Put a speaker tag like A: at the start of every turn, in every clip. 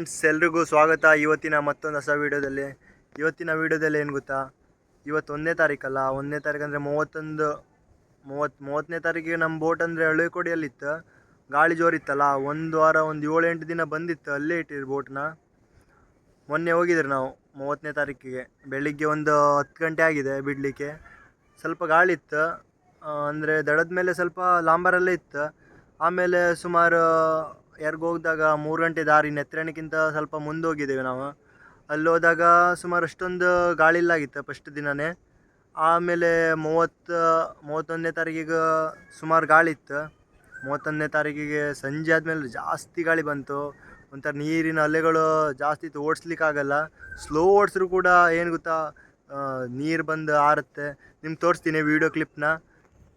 A: ಎಲ್ರಿಗೂ ಸ್ವಾಗತ. ಇವತ್ತಿನ ಮತ್ತೊಂದು ಹೊಸ ವೀಡಿಯೋದಲ್ಲಿ. ಇವತ್ತಿನ ವೀಡಿಯೋದಲ್ಲಿ ಏನು ಗೊತ್ತಾ? ಇವತ್ತು ಒಂದನೇ ತಾರೀಕಲ್ಲ ಒಂದನೇ ತಾರೀಕು ಅಂದರೆ ಮೂವತ್ತೊಂದು, ಮೂವತ್ತು, ಮೂವತ್ತನೇ ತಾರೀಕಿಗೆ ನಮ್ಮ ಬೋಟ್ ಅಂದರೆ ಹಳ್ಳಿಕೋಡಿಯಲ್ಲಿತ್ತು ಗಾಳಿ ಜೋರಿತ್ತಲ್ಲ. ಒಂದು ವಾರ, ಒಂದು ಏಳು ಎಂಟು ದಿನ ಬಂದಿತ್ತು ಅಲ್ಲೇ ಇಟ್ಟಿರಿ ಬೋಟ್ನ ಮೊನ್ನೆ ಹೋಗಿದ್ರು ನಾವು, ಮೂವತ್ತನೇ ತಾರೀಕಿಗೆ. ಬೆಳಿಗ್ಗೆ ಒಂದು ಹತ್ತು ಗಂಟೆ ಆಗಿದೆ ಬಿಡಲಿಕ್ಕೆ. ಸ್ವಲ್ಪ ಗಾಳಿ ಇತ್ತು. ಅಂದರೆ ದಡದ ಮೇಲೆ ಸ್ವಲ್ಪ ಲಾಂಬರಲ್ಲೇ ಇತ್ತು. ಆಮೇಲೆ ಸುಮಾರು ಎರ್ಗ್ ಹೋಗಿದಾಗ ಮೂರು ಗಂಟೆ ದಾರಿ ನೆತ್ರಣಿಗಿಂತ ಸ್ವಲ್ಪ ಮುಂದೆ ಹೋಗಿದ್ದೇವೆ ನಾವು. ಅಲ್ಲಿ ಹೋದಾಗ ಸುಮಾರು ಅಷ್ಟೊಂದು ಗಾಳಿ ಇಲ್ಲ ಆಗಿತ್ತು ಫಸ್ಟ್ ದಿನವೇ ಆಮೇಲೆ ಮೂವತ್ತು, ಮೂವತ್ತೊಂದನೇ ತಾರೀಕಿಗೆ ಸುಮಾರು ಗಾಳಿ ಇತ್ತು. ಮೂವತ್ತೊಂದನೇ ತಾರೀಕಿಗೆ ಸಂಜೆ ಆದಮೇಲೆ ಜಾಸ್ತಿ ಗಾಳಿ ಬಂತು. ಒಂಥರ ನೀರಿನ ಅಲೆಗಳು ಜಾಸ್ತಿ ಇತ್ತು ಓಡಿಸ್ಲಿಕ್ಕಾಗಲ್ಲ ಸ್ಲೋ ಓಡಿಸ್ರು ಕೂಡ ಏನು ಗೊತ್ತಾ ನೀರು ಬಂದು ಆರುತ್ತೆ. ನಿಮ್ಗೆ ತೋರಿಸ್ತೀನಿ ವೀಡಿಯೋ ಕ್ಲಿಪ್ನ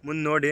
A: ಮುಂದೆ ನೋಡಿ.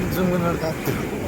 A: リ
B: ズムが立ってる。